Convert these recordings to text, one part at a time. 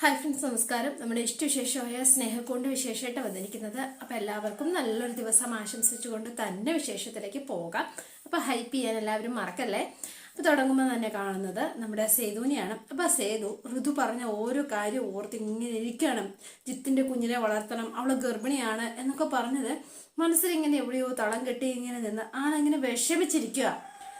Hi friends നമസ്കാരം നമ്മുടെ ഇഷ്ടവിശേഷമായ സ്നേഹക്കൊണ്ട് വിശേഷമായിട്ട് വന്നിരിക്കുന്നത് അപ്പം എല്ലാവർക്കും നല്ലൊരു ദിവസം ആശംസിച്ചുകൊണ്ട് തന്നെ വിശേഷത്തിലേക്ക് പോകാം. അപ്പം ഹൈപ്പ് ചെയ്യാൻ എല്ലാവരും മറക്കല്ലേ? അപ്പോൾ തുടങ്ങുമ്പോൾ തന്നെ കാണുന്നത് നമ്മുടെ സേതുവിനെയാണ്. അപ്പം ആ സേതു ഋതു പറഞ്ഞ ഓരോ കാര്യം ഓർത്ത് ഇങ്ങനെ ഇരിക്കണം. ജിത്തിന്റെ കുഞ്ഞിനെ വളർത്തണം അവൾ ഗർഭിണിയാണ് എന്നൊക്കെ പറഞ്ഞത്. മനസ്സിലിങ്ങനെ എവിടെയോ തളം കെട്ടി ഇങ്ങനെ നിന്ന് ആളിങ്ങനെ വിഷമിച്ചിരിക്കുക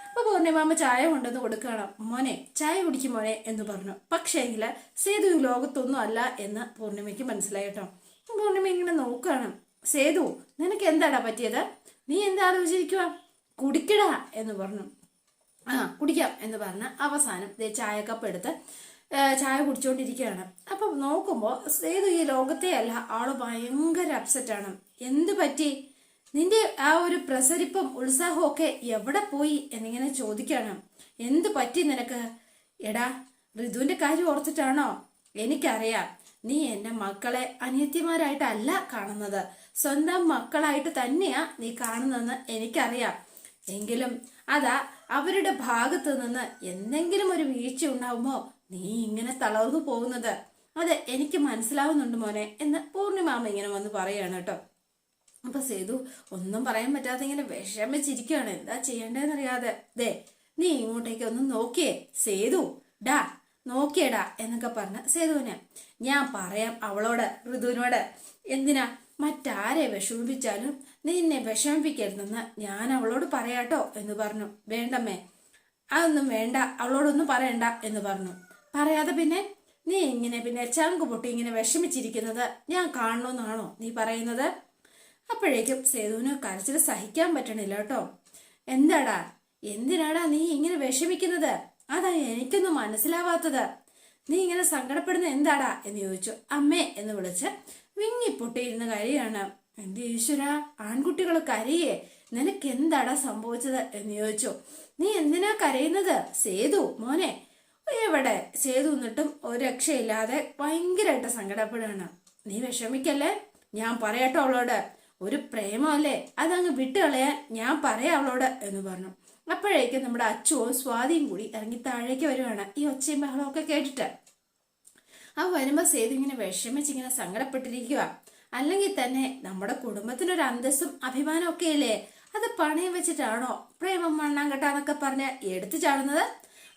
അപ്പൊ പൂർണിമാമ ചായ കൊണ്ടുവന്ന് കൊടുക്കുകയാണ് മോനെ ചായ കുടിക്കും മോനെ എന്ന് പറഞ്ഞു. പക്ഷേങ്കിൽ സേതു ലോകത്തൊന്നും അല്ല എന്ന് പൂർണിമയ്ക്ക് മനസ്സിലായിട്ടോ പൂർണിമ ഇങ്ങനെ നോക്കുകയാണ്. സേതു നിനക്ക് എന്താടാ പറ്റിയത്? നീ എന്താ ആലോചിക്കുക കുടിക്കടാ എന്ന് പറഞ്ഞു. ആ കുടിക്കാം എന്ന് പറഞ്ഞ് അവസാനം ദേ കപ്പ് എടുത്ത് ചായ കുടിച്ചോണ്ടിരിക്കുകയാണ്. അപ്പൊ നോക്കുമ്പോൾ സേതു ഈ ലോകത്തെ അല്ല ആൾ ഭയങ്കര അപ്സെറ്റാണ് എന്ത് പറ്റി? നിന്റെ ആ ഒരു പ്രസരിപ്പും ഉത്സാഹവും ഒക്കെ എവിടെ പോയി എന്നിങ്ങനെ ചോദിക്കാണ്. എന്ത് പറ്റി നിനക്ക്? എടാ ഋതുവിന്റെ കാര്യം ഓർത്തിട്ടാണോ? എനിക്കറിയാം. നീ എന്റെ മക്കളെ അനിയത്തിമാരായിട്ടല്ല കാണുന്നത്. സ്വന്തം മക്കളായിട്ട് തന്നെയാ നീ കാണുന്നതെന്ന് എനിക്കറിയാം. എങ്കിലും അതാ അവരുടെ ഭാഗത്തു നിന്ന് എന്തെങ്കിലും ഒരു വീഴ്ച ഉണ്ടാവുമോ നീ ഇങ്ങനെ തളർന്നു പോകുന്നത്. അത് എനിക്ക് മനസ്സിലാവുന്നുണ്ട് മോനെ എന്ന് പൂർണിമാമ ഇങ്ങനെ വന്ന് പറയാണ് കേട്ടോ. അപ്പൊ സേതു ഒന്നും പറയാൻ പറ്റാതെ ഇങ്ങനെ വിഷമിച്ചിരിക്കുകയാണ്. എന്താ ചെയ്യേണ്ടതെന്നറിയാതെ. ദേ നീ ഇങ്ങോട്ടേക്ക് ഒന്ന് നോക്കിയേ. സേതു ഡാ നോക്കിയടാ എന്നൊക്കെ പറഞ്ഞ സേതുവിനെ ഞാൻ പറയാം അവളോട് ഋതുവിനോട്. എന്തിനാ? മറ്റാരെ വിഷമിപ്പിച്ചാലും നിന്നെ വിഷമിപ്പിക്കരുതെന്ന് ഞാൻ അവളോട് പറയാട്ടോ എന്ന് പറഞ്ഞു. വേണ്ടമ്മേ അതൊന്നും വേണ്ട. അവളോടൊന്നും പറയണ്ട എന്ന് പറഞ്ഞു. പറയാതെ പിന്നെ നീ ഇങ്ങനെ പിന്നെ ചങ്ക് പൊട്ടി ഇങ്ങനെ വിഷമിച്ചിരിക്കുന്നത് ഞാൻ കാണണമെന്നാണോ നീ പറയുന്നത്? അപ്പോഴേക്കും സേതുവിന് കരച്ചിൽ സഹിക്കാൻ പറ്റണില്ല കേട്ടോ. എന്താടാ? എന്തിനാടാ നീ ഇങ്ങനെ വിഷമിക്കുന്നത്? അതാ എനിക്കൊന്നും മനസ്സിലാവാത്തത്. നീ ഇങ്ങനെ സങ്കടപ്പെടുന്ന എന്താടാ എന്ന് ചോദിച്ചു. അമ്മേ എന്ന് വിളിച്ച് വിങ്ങിപ്പൊട്ടിയിരുന്ന കരയാണ്. എന്റെ ഈശ്വര? ആൺകുട്ടികൾ കരയേ? നിനക്ക് എന്താടാ സംഭവിച്ചത് എന്ന് ചോദിച്ചു. നീ എന്തിനാ കരയുന്നത്? സേതു മോനെ. എവിടെ? സേതു എന്നിട്ടും ഒരു രക്ഷയില്ലാതെ ഭയങ്കരമായിട്ട് സങ്കടപ്പെടുകയാണ്. നീ വിഷമിക്കല്ലേ? ഞാൻ പറയട്ടോ അവളോട്. ഒരു പ്രേമമല്ലേ അതങ്ങ് വിട്ടുകളയാൻ ഞാൻ പറയാം അവളോട് എന്ന് പറഞ്ഞു. അപ്പോഴേക്കും നമ്മുടെ അച്ചുവും സ്വാതിയും കൂടി ഇറങ്ങി താഴേക്ക് വരുവാണ്. ഈ ഒച്ചയും ബഹളമൊക്കെ കേട്ടിട്ട്. ആ വരുമ്പോ സേതു ഇങ്ങനെ വിഷമിച്ച് ഇങ്ങനെ സങ്കടപ്പെട്ടിരിക്കുക അല്ലെങ്കിൽ തന്നെ നമ്മുടെ കുടുംബത്തിനൊരു അന്തസ്സും അഭിമാനം ഒക്കെ ഇല്ലേ അത് പണയം വെച്ചിട്ടാണോ പ്രേമം മണ്ണാങ്കട്ടാന്നൊക്കെ പറഞ്ഞ് എടുത്തു ചാടുന്നത്?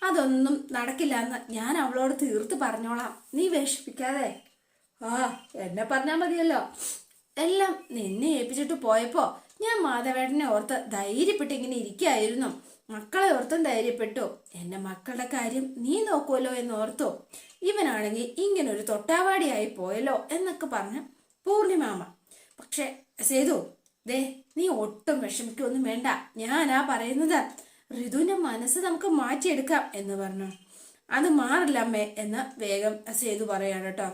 അതൊന്നും നടക്കില്ല എന്ന് ഞാൻ അവളോട് തീർത്ത് പറഞ്ഞോളാം. നീ വിഷമിക്കാതെ. ആ എന്നെ പറഞ്ഞാൽ മതിയല്ലോ. എല്ലാം നിന്നെ ഏൽപ്പിച്ചിട്ട് പോയപ്പോ ഞാൻ മാധവേട്ടനെ ഓർത്ത് ധൈര്യപ്പെട്ട് ഇങ്ങനെ ഇരിക്കായിരുന്നു. മക്കളെ ഓർത്തും ധൈര്യപ്പെട്ടു. എന്റെ മക്കളുടെ കാര്യം നീ നോക്കുമല്ലോ എന്ന് ഓർത്തു. ഇവനാണെങ്കിൽ ഇങ്ങനെ ഒരു തൊട്ടാവാടിയായി പോയല്ലോ എന്നൊക്കെ പറഞ്ഞ് പൂർണിമാമ പക്ഷെ സേതു ദേ നീ ഒട്ടും വിഷമിക്കൊന്നും വേണ്ട. ഞാനാ പറയുന്നത്. ഋതുവിന്റെ മനസ്സ് നമുക്ക് മാറ്റിയെടുക്കാം എന്ന് പറഞ്ഞു. അത് മാറില്ല അമ്മേ എന്ന് വേഗം സേതു പറയാണ് കേട്ടോ.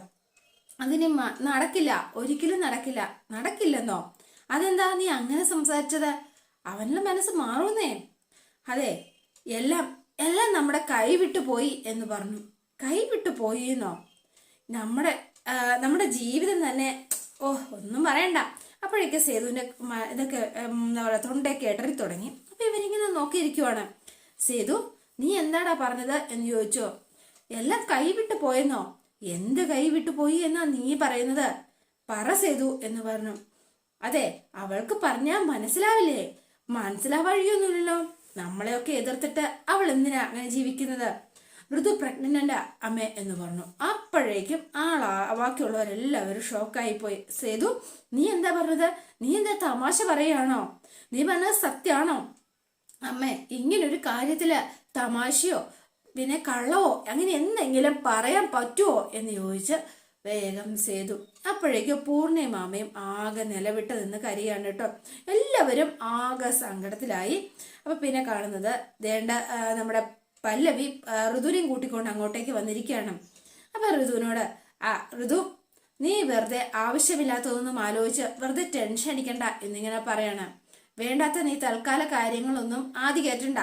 അതിന് നടക്കില്ല. ഒരിക്കലും നടക്കില്ല. നടക്കില്ലെന്നോ? അതെന്താ നീ അങ്ങനെ സംസാരിച്ചത്? അവന്റെ മനസ്സ് മാറുന്നേ. അതെ എല്ലാം എല്ലാം നമ്മുടെ കൈവിട്ടു പോയി എന്ന് പറഞ്ഞു. കൈവിട്ടു പോയി എന്നോ നമ്മുടെ നമ്മുടെ ജീവിതം തന്നെ ഓ ഒന്നും പറയണ്ട. അപ്പോഴേക്ക് സേതുവിന്റെ ഇതൊക്കെ എന്താ പറയുക തൊണ്ടയൊക്കെ ഇടറി തുടങ്ങി. അപ്പൊ ഇവരിങ്ങനെ നോക്കിയിരിക്കുവാണ്. സേതു നീ എന്താടാ പറഞ്ഞത് എന്ന് ചോദിച്ചോ? എല്ലാം കൈവിട്ട് പോയെന്നോ? എന്ത് കൈവിട്ടു പോയി എന്നാ നീ പറയുന്നത്? പറ സേതു എന്ന് പറഞ്ഞു. അതെ അവൾക്ക് പറഞ്ഞാൽ മനസ്സിലാവില്ലേ? മനസ്സിലാവഴിയൊന്നുമില്ലല്ലോ. നമ്മളെയൊക്കെ എതിർത്തിട്ട് അവൾ എന്തിനാ അങ്ങനെ ജീവിക്കുന്നത്? ഋതു പ്രഗ്നന്റ് അമ്മ എന്ന് പറഞ്ഞു. അപ്പോഴേക്കും ആളാ ബാക്കിയുള്ളവരെല്ലാവരും ഷോക്കായി പോയി സേതു നീ എന്താ പറഞ്ഞത്? നീ എന്താ തമാശ പറയാണോ നീ പറഞ്ഞത് സത്യാണോ? അമ്മേ ഇങ്ങനൊരു കാര്യത്തിൽ തമാശയോ പിന്നെ കള്ളവോ അങ്ങനെ എന്തെങ്കിലും പറയാൻ പറ്റുമോ എന്ന് ചോദിച്ച് വേഗം സേതു. അപ്പോഴേക്ക് പൂർണിമാമയും ആകെ നിലവിട്ട് നിന്ന് കരിയാണ് കേട്ടോ. എല്ലാവരും ആകെ സങ്കടത്തിലായി. അപ്പൊ പിന്നെ കാണുന്നത് ദേണ്ട നമ്മുടെ പല്ലവി ഋതുവിനെയും കൂട്ടിക്കൊണ്ട് അങ്ങോട്ടേക്ക് വന്നിരിക്കുകയാണ്. അപ്പൊ ഋതുവിനോട് ആ ഋതു നീ വെറുതെ ആവശ്യമില്ലാത്തതൊന്നും ആലോചിച്ച് വെറുതെ ടെൻഷൻ അടിക്കണ്ട എന്നിങ്ങനെ പറയാണ്. വേണ്ടാത്ത നീ തൽക്കാല കാര്യങ്ങളൊന്നും ആദ്യ ഏ,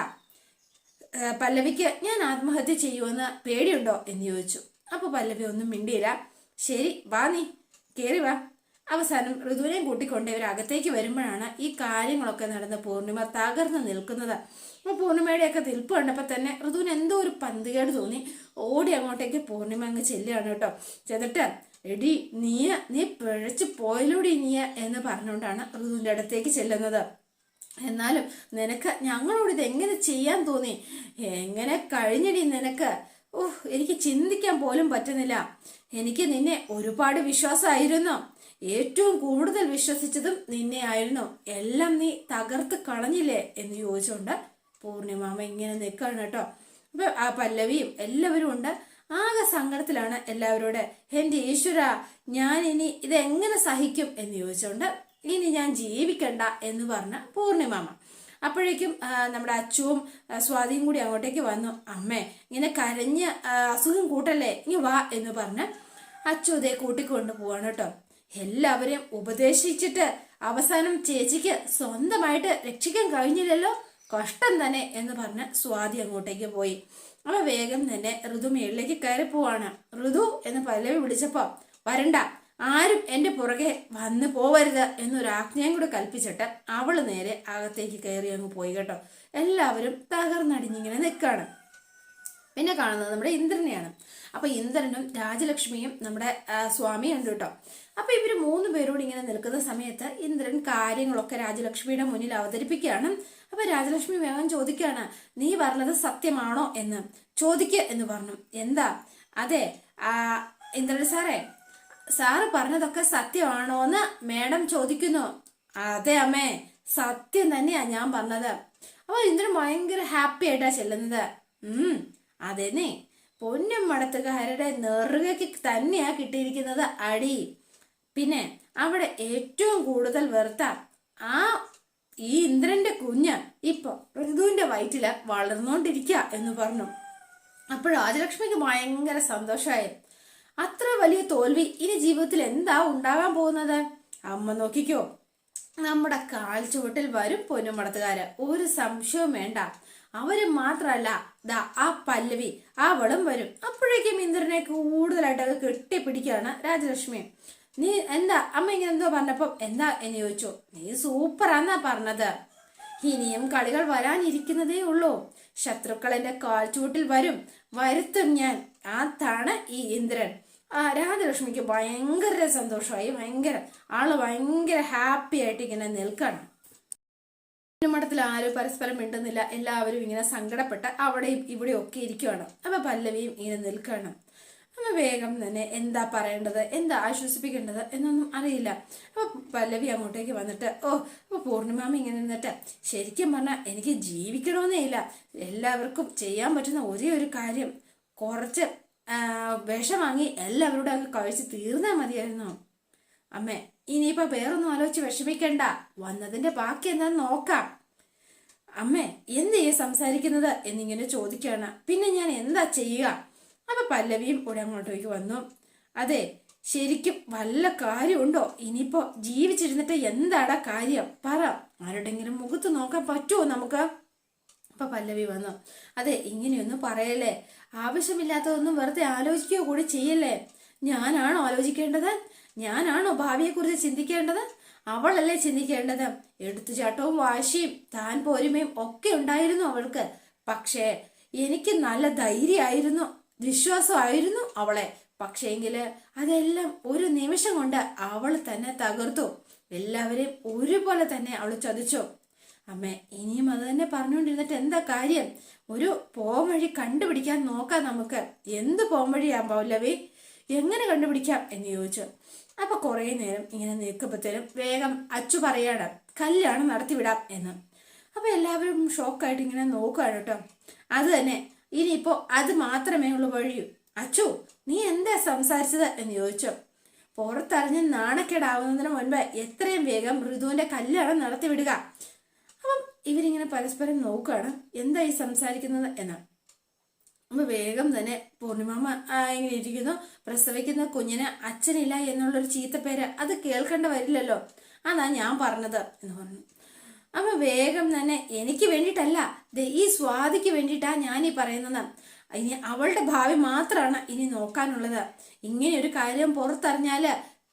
പല്ലവിക്ക് ഞാൻ ആത്മഹത്യ ചെയ്യുമെന്ന് പേടിയുണ്ടോ എന്ന് ചോദിച്ചു. അപ്പോൾ പല്ലവി ഒന്നും മിണ്ടിയില്ല. ശരി വാ നീ കേറി വാ. അവസാനം ഋതുവിനെയും കൂട്ടിക്കൊണ്ട് ഇവർ അകത്തേക്ക് വരുമ്പോഴാണ് ഈ കാര്യങ്ങളൊക്കെ നടന്ന് പൂർണിമ തകർന്ന് നിൽക്കുന്നത്. അപ്പോൾ പൂർണിമയുടെയൊക്കെ നിൽപ്പ് കണ്ടപ്പോൾ തന്നെ ഋതുവിന് എന്തോ ഒരു പന്തികേട് തോന്നി. ഓടി അങ്ങോട്ടേക്ക് പൂർണിമ അങ്ങ് ചെല്ലുകയാണ് കേട്ടോ. ചെന്നിട്ട് എടി നീയ നീ പിഴച്ച് പോയലൂടി നീയ എന്ന് പറഞ്ഞുകൊണ്ടാണ് ഋതുവിന്റെ അടുത്തേക്ക് ചെല്ലുന്നത്. എന്നാലും നിനക്ക് ഞങ്ങളോട് ഇത് എങ്ങനെ ചെയ്യാൻ തോന്നി? എങ്ങനെ കഴിഞ്ഞടി നിനക്ക്? ഓഹ് എനിക്ക് ചിന്തിക്കാൻ പോലും പറ്റുന്നില്ല. എനിക്ക് നിന്നെ ഒരുപാട് വിശ്വാസമായിരുന്നു. ഏറ്റവും കൂടുതൽ വിശ്വസിച്ചതും നിന്നെ ആയിരുന്നു. എല്ലാം നീ തകർത്ത് കളഞ്ഞില്ലേ എന്ന് ചോദിച്ചുകൊണ്ട് പൂർണിമാമ ഇങ്ങനെ നിൽക്കുകയാണ് കേട്ടോ. അപ്പൊ ആ പല്ലവിയും എല്ലാവരും ഉണ്ട്. ആകെ സങ്കടത്തിലാണ് എല്ലാവരോട്. എന്റെ ഈശ്വര ഞാൻ ഇനി ഇതെങ്ങനെ സഹിക്കും? എന്ന് ചോദിച്ചുകൊണ്ട് ഇനി ഞാൻ ജീവിക്കണ്ട എന്ന് പറഞ്ഞ പൂർണിമാമ അപ്പോഴേക്കും നമ്മുടെ അച്ചുവും ആ, സ്വാതിയും കൂടി അങ്ങോട്ടേക്ക് വന്നു. അമ്മേ ഇങ്ങനെ കരഞ്ഞ് അസുഖം കൂട്ടല്ലേ ഇനി വാ എന്ന് പറഞ്ഞ് അച്ചു ഇതേ കൂട്ടിക്കൊണ്ട് പോവാണ് കേട്ടോ. എല്ലാവരെയും ഉപദേശിച്ചിട്ട് അവസാനം ചേച്ചിക്ക് സ്വന്തമായിട്ട് രക്ഷിക്കാൻ കഴിഞ്ഞില്ലല്ലോ കഷ്ടം തന്നെ എന്ന് പറഞ്ഞ് സ്വാതി അങ്ങോട്ടേക്ക് പോയി. അവ വേഗം തന്നെ ഋതു മേളിലേക്ക് കയറി പോവാണ്. ഋതു എന്ന് പലവി വിളിച്ചപ്പോ വരണ്ട ആരും എന്റെ പുറകെ വന്ന് പോവരുത് എന്നൊരു ആജ്ഞയും കൂടെ കൽപ്പിച്ചിട്ട് അവൾ നേരെ അകത്തേക്ക് കയറി അങ്ങ് പോയി കേട്ടോ. എല്ലാവരും തകർന്നടിഞ്ഞിങ്ങനെ നിൽക്കുകയാണ് പിന്നെ കാണുന്നത് നമ്മുടെ ഇന്ദ്രനെയാണ്. അപ്പൊ ഇന്ദ്രനും രാജലക്ഷ്മിയും നമ്മുടെ സ്വാമി ഉണ്ട് കേട്ടോ. അപ്പൊ ഇവർ മൂന്ന് പേരോട് ഇങ്ങനെ നിൽക്കുന്ന സമയത്ത് ഇന്ദ്രൻ കാര്യങ്ങളൊക്കെ രാജലക്ഷ്മിയുടെ മുന്നിൽ അവതരിപ്പിക്കുകയാണ്. അപ്പൊ രാജലക്ഷ്മി വേഗം ചോദിക്കുകയാണ് നീ പറഞ്ഞത് സത്യമാണോ? എന്ന്. ചോദിക്കുക എന്ന് പറഞ്ഞു. എന്താ? അതെ ഇന്ദ്രൻ സാറേ സാറ് പറഞ്ഞതൊക്കെ സത്യമാണോ എന്ന് മേഡം ചോദിക്കുന്നു. അതെ അമ്മേ സത്യം തന്നെയാ ഞാൻ പറഞ്ഞത്. അപ്പൊ ഇന്ദ്രൻ ഭയങ്കര ഹാപ്പി ആയിട്ടാ ചെല്ലുന്നത്. ഉം അതെന്നെ. പൊന്നും മടത്തുകാരുടെ നെറുകയ്ക്ക് തന്നെയാ കിട്ടിയിരിക്കുന്നത് അടി. പിന്നെ അവിടെ ഏറ്റവും കൂടുതൽ വെറുത്ത ആ ഈ ഇന്ദ്രന്റെ കുഞ്ഞ് ഇപ്പൊ ഋതുവിന്റെ വയറ്റിൽ വളർന്നുകൊണ്ടിരിക്കുക എന്ന് പറഞ്ഞു. അപ്പോൾ രാജലക്ഷ്മിക്ക് ഭയങ്കര സന്തോഷമായി. അത്ര വലിയ തോൽവി ഇനി ജീവിതത്തിൽ എന്താ ഉണ്ടാവാൻ പോകുന്നത്? അമ്മ നോക്കിക്കോ. നമ്മുടെ കാൽ ചുവട്ടിൽ വരും പൊന്നുമടത്തുകാര്. ഒരു സംശയവും വേണ്ട. അവർ മാത്രല്ല ദാ ആ പല്ലവി അവളും വരും. അപ്പോഴേക്കും ഇന്ദ്രനെ കൂടുതലായിട്ടൊക്കെ കെട്ടിപ്പിടിക്കുകയാണ് രാജലക്ഷ്മി. നീ എന്താ അമ്മ ഇങ്ങനെ എന്തോ പറഞ്ഞപ്പം എന്താ എന്ന് ചോദിച്ചു. നീ സൂപ്പറാന്നാ പറഞ്ഞത്. ഇനിയും കളികൾ വരാനിരിക്കുന്നതേ ഉള്ളൂ. ശത്രുക്കൾ എന്റെ കാൽച്ചുവട്ടിൽ വരും. വരുത്തും ഞാൻ. അതാണ് ഈ ഇന്ദ്രൻ. ആ രാധലക്ഷ്മിക്ക് ഭയങ്കര സന്തോഷമായി. ഭയങ്കര ആൾ ഭയങ്കര ഹാപ്പി ആയിട്ട് ഇങ്ങനെ നിൽക്കണം. മഠത്തിൽ ആരും പരസ്പരം മിണ്ടുന്നില്ല. എല്ലാവരും ഇങ്ങനെ സങ്കടപ്പെട്ട് അവിടെയും ഇവിടെയും ഒക്കെ ഇരിക്കുവാണ്. അപ്പൊ പല്ലവിയും ഇങ്ങനെ നിൽക്കണം. അപ്പൊ വേഗം തന്നെ എന്താ പറയേണ്ടത്? എന്താ ആശ്വസിപ്പിക്കേണ്ടത്? എന്നൊന്നും അറിയില്ല. അപ്പൊ പല്ലവി അങ്ങോട്ടേക്ക് വന്നിട്ട് ഓ അപ്പൊ പൂർണിമാമ ഇങ്ങനെ നിന്നിട്ട് ശരിക്കും പറഞ്ഞാൽ എനിക്ക് ജീവിക്കണമെന്നേ ഇല്ല. എല്ലാവർക്കും ചെയ്യാൻ പറ്റുന്ന ഒരേ ഒരു കാര്യം. കുറച്ച് വിഷം വാങ്ങി എല്ലാവരോടും അങ്ങ് കഴിച്ച് തീർന്നാൽ മതിയായിരുന്നു. അമ്മേ ഇനിയിപ്പോ വേറൊന്നും ആലോചിച്ച് വിഷമിക്കണ്ട. വന്നതിന്റെ ബാക്കി എന്താന്ന് നോക്കാം. അമ്മേ എന്ത് സംസാരിക്കുന്നത് എന്നിങ്ങനെ ചോദിക്കുകയാണ്. പിന്നെ ഞാൻ എന്താ ചെയ്യുക? അപ്പൊ പല്ലവിയും കൂടെ അങ്ങോട്ടേക്ക് വന്നു. അതെ ശരിക്കും വല്ല കാര്യമുണ്ടോ? ഇനിയിപ്പോ ജീവിച്ചിരുന്നിട്ട് എന്താടാ കാര്യം? പറ. ആരുടെങ്കിലും മുഖത്ത് നോക്കാൻ പറ്റുമോ നമുക്ക്? അപ്പൊ പല്ലവി വന്നു. അതെ ഇങ്ങനെയൊന്നും പറയല്ലേ. ആവശ്യമില്ലാത്തതൊന്നും വെറുതെ ആലോചിക്കുകയോ കൂടി ചെയ്യല്ലേ? ഞാനാണോ ആലോചിക്കേണ്ടത്? ഞാനാണോ ഭാവിയെക്കുറിച്ച് ചിന്തിക്കേണ്ടത്? അവളല്ലേ ചിന്തിക്കേണ്ടത്? എടുത്തുചാട്ടവും വാശിയും താൻ പോരുമയും ഒക്കെ ഉണ്ടായിരുന്നു അവൾക്ക്. പക്ഷേ എനിക്ക് നല്ല ധൈര്യമായിരുന്നു വിശ്വാസമായിരുന്നു അവളെ. പക്ഷേങ്കിൽ അതെല്ലാം ഒരു നിമിഷം കൊണ്ട് അവൾ തന്നെ തകർത്തു. എല്ലാവരെയും ഒരുപോലെ തന്നെ അവൾ ചതിച്ചു. അമ്മേ ഇനിയും അത് തന്നെ പറഞ്ഞുകൊണ്ടിരുന്നിട്ട് എന്താ കാര്യം? ഒരു പോംവഴി കണ്ടുപിടിക്കാൻ നോക്കാം നമുക്ക്. എന്ത് പോംവഴിയാ പൗലവി? എങ്ങനെ കണ്ടുപിടിക്കാം? എന്ന് ചോദിച്ചു. അപ്പൊ കുറെ നേരം ഇങ്ങനെ നിൽക്കുമ്പോഴത്തേനും വേഗം അച്ചു പറയാണ് കല്യാണം നടത്തിവിടാം എന്ന്. അപ്പൊ എല്ലാവരും ഷോക്കായിട്ട് ഇങ്ങനെ നോക്കുകയാണ് കേട്ടോ. അത് തന്നെ ഇനിയിപ്പോ അത് മാത്രമേ ഉള്ളൂ വഴിയൂ അച്ചു നീ എന്താ സംസാരിച്ചത്? എന്ന് ചോദിച്ചു. പുറത്തറിഞ്ഞ് നാണക്കേടാവുന്നതിന് മുൻപ് എത്രയും വേഗം ഋതുവിന്റെ കല്യാണം നടത്തിവിടുക. ഇവരിങ്ങനെ പരസ്പരം നോക്കുകയാണ് എന്താ ഈ സംസാരിക്കുന്നത് എന്ന്. അപ്പൊ വേഗം തന്നെ പൂർണിമാമ ഇങ്ങനെ ഇരിക്കുന്നു. പ്രസവിക്കുന്ന കുഞ്ഞിന് അച്ഛനില്ല എന്നുള്ളൊരു പേര് അത് കേൾക്കേണ്ട വരില്ലല്ലോ. അതാ ഞാൻ പറഞ്ഞത് എന്ന് പറഞ്ഞു. അപ്പൊ വേഗം തന്നെ എനിക്ക് വേണ്ടിയിട്ടല്ല ഈ സ്വാതിക്ക് വേണ്ടിയിട്ടാ ഞാൻ ഈ പറയുന്നത്. ഇനി അവളുടെ ഭാവി മാത്രമാണ് ഇനി നോക്കാനുള്ളത്. ഇങ്ങനെ ഒരു കാര്യം പുറത്തറിഞ്ഞാൽ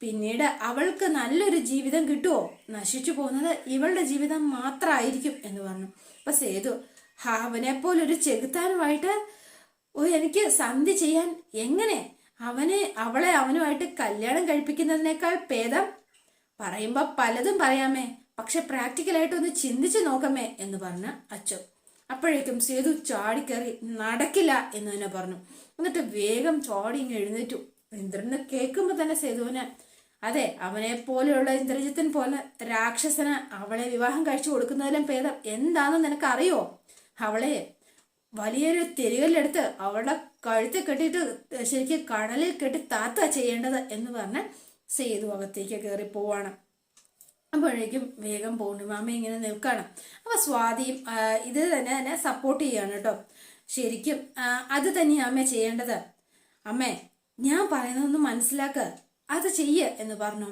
പിന്നീട് അവൾക്ക് നല്ലൊരു ജീവിതം കിട്ടുമോ നശിച്ചു പോകുന്നത് ഇവളുടെ ജീവിതം മാത്രമായിരിക്കും എന്ന് പറഞ്ഞു. അപ്പൊ സേതു അവനെ പോലൊരു ചെകുത്താനുമായിട്ട് ഓ എനിക്ക് സന്ധി ചെയ്യാൻ എങ്ങനെ? അവനെ അവളെ അവനുമായിട്ട് കല്യാണം കഴിപ്പിക്കുന്നതിനേക്കാൾ ഭേദം? പറയുമ്പോ പലതും പറയാമേ പക്ഷെ പ്രാക്ടിക്കലായിട്ട് ഒന്ന് ചിന്തിച്ചു നോക്കമേ എന്ന് പറഞ്ഞ അച്ഛൻ. അപ്പോഴേക്കും സേതു ചാടിക്കറി നടക്കില്ല എന്ന് തന്നെ പറഞ്ഞു. എന്നിട്ട് വേഗം ചാടി ഇങ്ങ് എഴുന്നേറ്റു. ഇന്ദ്രനെ കേൾക്കുമ്പോൾ തന്നെ സേതുവിന് അതെ അവനെ പോലെയുള്ള ഇന്ദ്രജിത്തൻ പോലെ രാക്ഷസന് അവളെ വിവാഹം കഴിച്ചു കൊടുക്കുന്നതിലും ഭേദം എന്താണെന്ന് നിനക്ക് അറിയോ അവളെ വലിയൊരു തിരികല്ലെടുത്ത് അവളുടെ കഴുത്ത് കെട്ടിയിട്ട് ശരിക്കും കടലിൽ കെട്ടി താത്ത ചെയ്യേണ്ടത് എന്ന് പറഞ്ഞ് സേതു അകത്തേക്ക് കയറി പോവാണ്. അപ്പോഴേക്കും വേഗം പൂർണിമാമ ഇങ്ങനെ നിൽക്കുകയാണ് അപ്പൊ സ്വാതിയും ഇത് തന്നെ തന്നെ സപ്പോർട്ട് ചെയ്യാണ് കേട്ടോ ശരിക്കും അത് തന്നെയാണ് അമ്മ ചെയ്യേണ്ടത്. അമ്മേ ഞാൻ പറയുന്നതൊന്ന് മനസ്സിലാക്ക്. അത് ചെയ്യ് എന്ന് പറഞ്ഞു.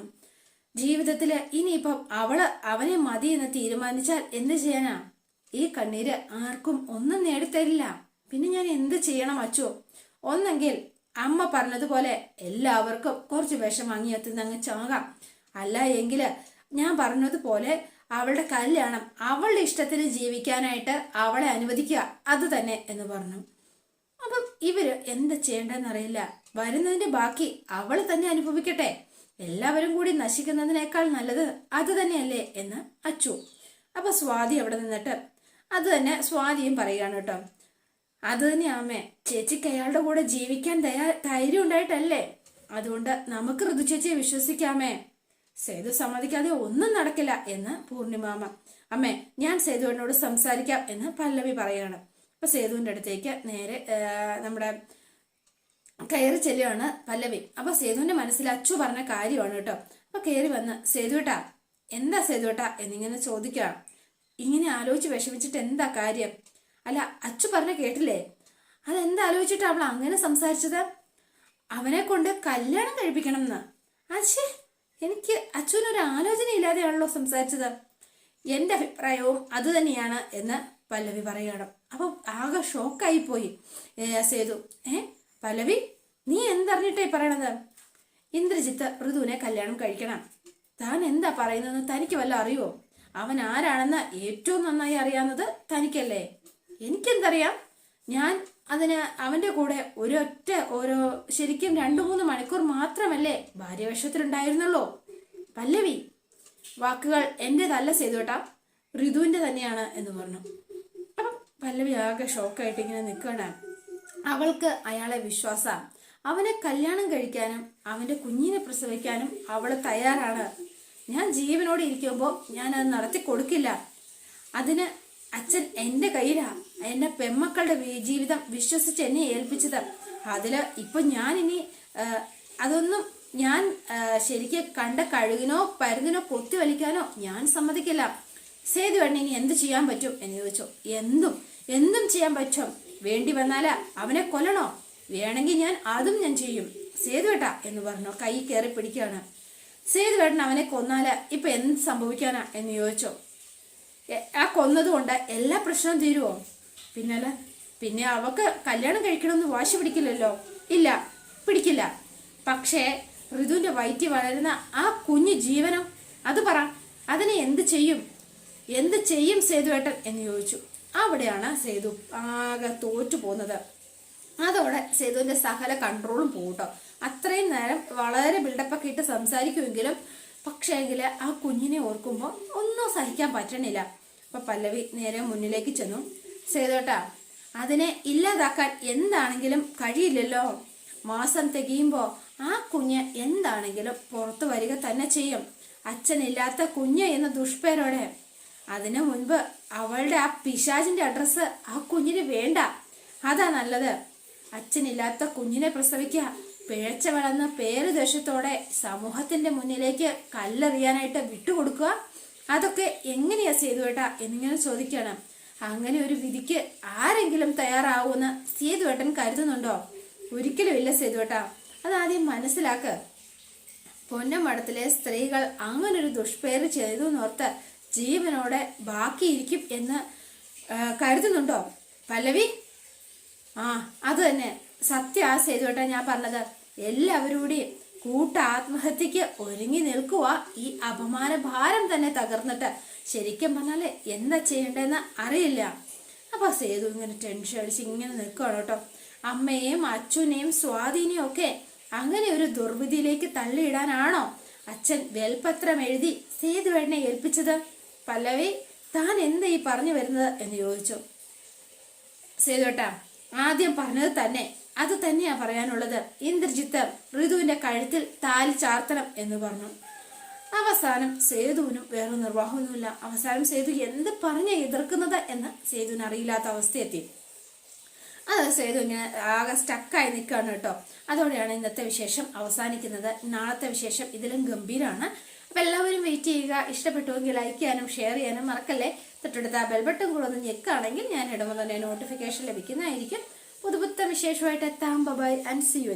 ജീവിതത്തിൽ ഇനിയിപ്പം അവൾ അവനെ മതി എന്ന് തീരുമാനിച്ചാൽ എന്ത് ചെയ്യാനാ? ഈ കണ്ണീര് ആർക്കും ഒന്നും നേടിത്തരില്ല. പിന്നെ ഞാൻ എന്ത് ചെയ്യണം അച്ചു? ഒന്നെങ്കിൽ അമ്മ പറഞ്ഞതുപോലെ എല്ലാവർക്കും കുറച്ച് വിഷം വാങ്ങിയെത്തുന്ന അങ്ങ് ചാകാം. അല്ല എങ്കിൽ ഞാൻ പറഞ്ഞതുപോലെ അവളുടെ കല്യാണം അവളുടെ ഇഷ്ടത്തിന് ജീവിക്കാനായിട്ട് അവളെ അനുവദിക്കുക. അത് തന്നെ എന്ന് പറഞ്ഞു. അപ്പം ഇവർ എന്താ ചെയ്യേണ്ടതെന്ന് അറിയില്ല. വരുന്നതിന്റെ ബാക്കി അവൾ തന്നെ അനുഭവിക്കട്ടെ. എല്ലാവരും കൂടി നശിക്കുന്നതിനേക്കാൾ നല്ലത് അത് തന്നെയല്ലേ എന്ന് അച്ചു. അപ്പൊ സ്വാതി അവിടെ നിന്നിട്ട് അത് തന്നെ സ്വാതിയും പറയുകയാണ് കേട്ടോ. അത് തന്നെ അമ്മേ ചേച്ചിക്ക് അയാളുടെ കൂടെ ജീവിക്കാൻ ദയാ ധൈര്യം ഉണ്ടായിട്ടല്ലേ? അതുകൊണ്ട് നമുക്ക് ഋതു ചേച്ചിയെ വിശ്വസിക്കാമേ. സേതു സമ്മതിക്കാതെ ഒന്നും നടക്കില്ല എന്ന് പൂർണിമാമ. അമ്മേ ഞാൻ സേതുവിനോട് സംസാരിക്കാം എന്ന് പല്ലവി പറയാണ് അപ്പൊ സേതുവിന്റെ അടുത്തേക്ക് നേരെ നമ്മുടെ കയറി ചെല്ലുകയാണ് പല്ലവി. അപ്പൊ സേതുവിന്റെ മനസ്സിൽ അച്ചു പറഞ്ഞ കാര്യമാണ് കേട്ടോ. അപ്പൊ കയറി വന്ന് സേതുവേട്ടാ എന്താ സേതുവേട്ടാ? എന്നിങ്ങനെ ചോദിക്കുകയാണ് ഇങ്ങനെ ആലോചിച്ച് വിഷമിച്ചിട്ട് എന്താ കാര്യം? അല്ല അച്ചു പറഞ്ഞ കേട്ടില്ലേ? അതെന്താ ആലോചിച്ചിട്ട് അവൾ അങ്ങനെ സംസാരിച്ചത്? അവനെ കൊണ്ട് കല്യാണം കഴിപ്പിക്കണം എന്ന്. അച്ഛേ എനിക്ക് അച്ഛനൊരു ആലോചന ഇല്ലാതെയാണല്ലോ സംസാരിച്ചത്. എന്റെ അഭിപ്രായവും അത് തന്നെയാണ് എന്ന് പല്ലവി പറയണം അപ്പൊ ആകെ ഷോക്കായി പോയി സേതു. ഏ പല്ലവി നീ എന്തറിഞ്ഞിട്ടേ പറയണത്? ഇന്ദ്രജിത്ത് ഋതുവിനെ കല്യാണം കഴിക്കണം. താൻ എന്താ പറയുന്നതെന്ന് തനിക്ക് വല്ല അറിയോ അവൻ ആരാണെന്ന് ഏറ്റവും നന്നായി അറിയാവുന്നത് തനിക്കല്ലേ? എനിക്കെന്തറിയാം? ഞാൻ അതിന് അവന്റെ കൂടെ ഒരൊറ്റ ഓരോ ശരിക്കും രണ്ടു മൂന്ന് മണിക്കൂർ മാത്രമല്ലേ ഭാര്യവേഷത്തിലുണ്ടായിരുന്നുള്ളൂ പല്ലവി വാക്കുകൾ എന്റേതല്ല സേതുവേട്ടാ ഋതുവിന്റെ തന്നെയാണ് എന്ന് പറഞ്ഞു. അപ്പം പല്ലവി ആകെ ഷോക്കായിട്ട് ഇങ്ങനെ നിൽക്കുകയാണ്. അവൾക്ക് അയാളെ വിശ്വാസം. അവനെ കല്യാണം കഴിക്കാനും അവന്റെ കുഞ്ഞിനെ പ്രസവിക്കാനും അവൾ തയ്യാറാണ്. ഞാൻ ജീവനോടെ ഇരിക്കുമ്പോൾ ഞാൻ അത് നടത്തി കൊടുക്കില്ല. അതിന് അച്ഛൻ എന്റെ കയ്യിലാ. എന്റെ പെമ്മക്കളുടെ ജീവിതം വിശ്വസിച്ച് എന്നെ ഏൽപ്പിച്ചത്. അതിൽ ഇപ്പൊ ഞാൻ ഇനി അതൊന്നും ഞാൻ ശരിക്ക് കണ്ട കഴുകിനോ പരുതിനോ കൊത്തി വലിക്കാനോ ഞാൻ സമ്മതിക്കില്ല. സേതു എണ്ണ ഇനി എന്ത് ചെയ്യാൻ പറ്റും? എന്ന് ചോദിച്ചു. എന്തും എന്തും ചെയ്യാൻ പറ്റും. വേണ്ടി വന്നാൽ അവനെ കൊല്ലണോ? വേണമെങ്കിൽ ഞാൻ അതും ഞാൻ ചെയ്യും. സേതുവേട്ട എന്ന് പറഞ്ഞു കൈ കയറി പിടിക്കുകയാണ്. സേതുവേട്ടൻ അവനെ കൊന്നാല ഇപ്പൊ എന്ത് സംഭവിക്കാനാ എന്ന് ചോദിച്ചോ. ആ കൊന്നതുകൊണ്ട് എല്ലാ പ്രശ്നവും തീരുവോ? പിന്നല്ല പിന്നെ അവക്ക് കല്യാണം കഴിക്കണമെന്ന് വാശി പിടിക്കില്ലല്ലോ? ഇല്ല പിടിക്കില്ല. പക്ഷേ ഋതുവിന്റെ വയറ്റി വളരുന്ന ആ കുഞ്ഞു ജീവനം? അത് പറ അതിനെ എന്ത് ചെയ്യും? എന്ത് ചെയ്യും സേതുവേട്ടൻ എന്ന് ചോദിച്ചു. അവിടെയാണ് സേതു ആകെ തോറ്റു പോകുന്നത്. അതോടെ സേതുവിന്റെ സകല കൺട്രോളും പോകട്ടോ അത്രയും നേരം വളരെ ബിൽഡപ്പൊക്കെ ഇട്ട് സംസാരിക്കുമെങ്കിലും പക്ഷേങ്കിൽ ആ കുഞ്ഞിനെ ഓർക്കുമ്പോൾ ഒന്നും സഹിക്കാൻ പറ്റണില്ല. അപ്പൊ പല്ലവി നേരെ മുന്നിലേക്ക് ചെന്നു. സേതുവേട്ടാ അതിനെ ഇല്ലാതാക്കാൻ എന്താണെങ്കിലും കഴിയില്ലല്ലോ. മാസം തികയുമ്പോൾ ആ കുഞ്ഞ് എന്താണെങ്കിലും പുറത്തു വരിക തന്നെ ചെയ്യും. അച്ഛനില്ലാത്ത കുഞ്ഞ് എന്ന ദുഷ്പേരോടെ അതിനു മുൻപ് അവളുടെ ആ പിശാചിന്റെ അഡ്രസ് ആ കുഞ്ഞിന് വേണ്ട. അതാ നല്ലത്. അച്ഛനില്ലാത്ത കുഞ്ഞിനെ പ്രസവിക്ക പിഴച്ച വളർന്ന പേര് ദേഷ്യത്തോടെ സമൂഹത്തിന്റെ മുന്നിലേക്ക് കല്ലെറിയാനായിട്ട് വിട്ടുകൊടുക്കുക അതൊക്കെ എങ്ങനെയാ സേതുവേട്ടാ എന്നിങ്ങനെ ചോദിക്കണം. അങ്ങനെ ഒരു വിധിക്ക് ആരെങ്കിലും തയ്യാറാവുമെന്ന് സേതുവേട്ടൻ കരുതുന്നുണ്ടോ? ഒരിക്കലും ഇല്ല സേതുവേട്ടാ അതാദ്യം മനസ്സിലാക്ക്. പൊന്നമഠത്തിലെ സ്ത്രീകൾ അങ്ങനൊരു ദുഷ്പേര് ചെയ്തു എന്നോർത്ത് ജീവനോടെ ബാക്കിയിരിക്കും എന്ന് കരുതുന്നുണ്ടോ? പല്ലവി? ആ അത് തന്നെ. സത്യ ആ ഞാൻ പറഞ്ഞത്. എല്ലാവരും കൂടി കൂട്ട ആത്മഹത്യക്ക് ഒരുങ്ങി നിൽക്കുക ഈ അപമാന ഭാരം തന്നെ തകർന്നിട്ട് ശരിക്കും പറഞ്ഞാൽ എന്താ ചെയ്യേണ്ടതെന്ന് അറിയില്ല. അപ്പൊ സേതു ഇങ്ങനെ ടെൻഷൻ അടിച്ച് ഇങ്ങനെ നിൽക്കുകയാണ് കേട്ടോ. അമ്മയെയും അച്ഛനെയും സ്വാധീനെയും ഒക്കെ അങ്ങനെ ഒരു ദുർവിധിയിലേക്ക് തള്ളിയിടാനാണോ അച്ഛൻ വേൽപത്രം എഴുതി സേതുവേട്ടനെ ഏൽപ്പിച്ചത്? പല്ലവി താൻ എന്താ ഈ പറഞ്ഞു വരുന്നത് എന്ന് ചോദിച്ചു. സേതുവേട്ടാ ആദ്യം പറഞ്ഞത് തന്നെ അത് തന്നെയാ പറയാനുള്ളത്. ഇന്ദ്രജിത്ത് ഋതുവിന്റെ കഴുത്തിൽ താലി ചാർത്തണം എന്ന് പറഞ്ഞു. അവസാനം സേതുവിനും വേറെ നിർവാഹമൊന്നുമില്ല. അവസാനം സേതു എന്ത് പറഞ്ഞ് എതിർക്കുന്നത് എന്ന് സേതുവിന് അറിയില്ലാത്ത അവസ്ഥയെത്തി. അത് സേതു ഇങ്ങനെ ആകെ സ്റ്റക്കായി നിൽക്കുകയാണ് കേട്ടോ. അതോടെയാണ് ഇന്നത്തെ വിശേഷം അവസാനിക്കുന്നത്. നാളത്തെ വിശേഷം ഇതിലും ഗംഭീരമാണ് അപ്പൊ എല്ലാവരും വെയിറ്റ് ചെയ്യുക. ഇഷ്ടപ്പെട്ടുവെങ്കിൽ ലൈക്ക് ചെയ്യാനും ഷെയർ ചെയ്യാനും മറക്കല്ലേ? തൊട്ടടുത്ത ആ ബെൽബട്ടൺ കൂടെ ഒന്ന് ഞെക്കാണെങ്കിൽ ഞാൻ ഇടുമ്പോൾ തന്നെ നോട്ടിഫിക്കേഷൻ ലഭിക്കുന്നതായിരിക്കും. പുതുപുത്ത വിശേഷമായിട്ട് എത്താം. Bye-bye and C U